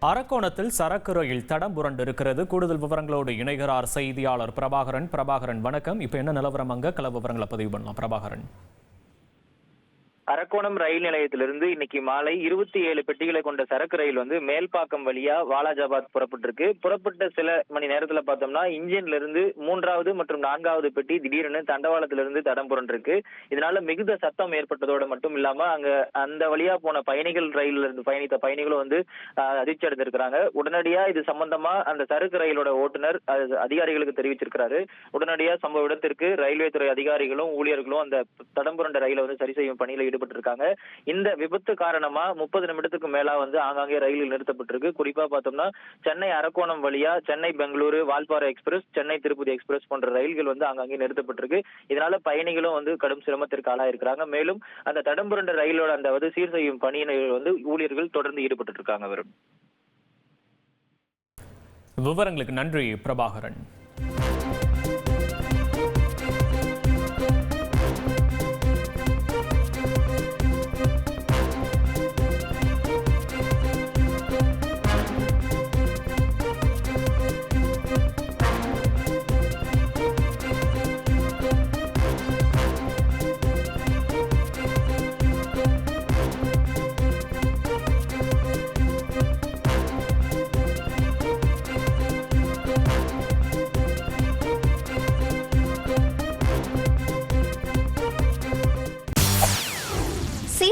அரக்கோணத்தில் சரக்கு ரயில் தடம் புரண்டிருக்கிறது. கூடுதல் விவரங்களோடு இணைகிறார் செய்தியாளர் பிரபாகரன். பிரபாகரன் வணக்கம். இப்போ என்ன நிலவரம் அங்க? கல விவரங்களை பதிவு பண்ணலாம். பிரபாகரன். அரக்கோணம் ரயில் நிலையத்திலிருந்து இன்னைக்கு மாலை இருபத்தி ஏழு பெட்டிகளை கொண்ட சரக்கு ரயில் வந்து மேல்பாக்கம் வழியா வாலாஜாபாத் புறப்பட்டிருக்கு. புறப்பட்ட சில மணி நேரத்துல பார்த்தோம்னா இன்ஜின்ல இருந்து மூன்றாவது மற்றும் நான்காவது பெட்டி திடீர்னு தண்டவாளத்திலிருந்து தடம் புரண்டிருக்கு. இதனால மிகுந்த சத்தம் ஏற்பட்டதோடு மட்டும் இல்லாம அங்க அந்த வழியா போன பயணிகள் ரயில்ல இருந்து பயணித்த பயணிகளும் வந்து அதிர்ச்சி அடைந்திருக்கிறாங்க. உடனடியா இது சம்பந்தமா அந்த சரக்கு ரயிலோட ஓட்டுநர் அது அதிகாரிகளுக்கு தெரிவிச்சிருக்கிறாரு. உடனடியா சம்பவ இடத்திற்கு ரயில்வே துறை அதிகாரிகளும் ஊழியர்களும் அந்த தடம் புரண்ட ரயிலை வந்து சரி செய்யும் பணியில் ஈடுபட்டு ஈடுபட்டிருக்காங்க. இந்த விபத்து காரணமா முப்பது நிமிடத்துக்கு மேலா வந்து ஆங்காங்கே ரயிலில் நிறுத்தப்பட்டிருக்கு. குறிப்பா பார்த்தோம்னா சென்னை அரக்கோணம் வழியா சென்னை பெங்களூரு வால்பாறை எக்ஸ்பிரஸ் சென்னை திருப்பதி எக்ஸ்பிரஸ் போன்ற ரயில்கள் வந்து ஆங்காங்கே நிறுத்தப்பட்டிருக்கு. இதனால பயணிகளும் வந்து கடும் சிரமத்திற்கு ஆளாயிருக்கிறாங்க. மேலும் அந்த தடம்புரண்ட ரயிலோட அந்த வந்து சீர் செய்யும் பணியினர் வந்து ஊழியர்கள் தொடர்ந்து ஈடுபட்டு இருக்காங்க வரும் விவரங்களுக்கு நன்றி பிரபாகரன்.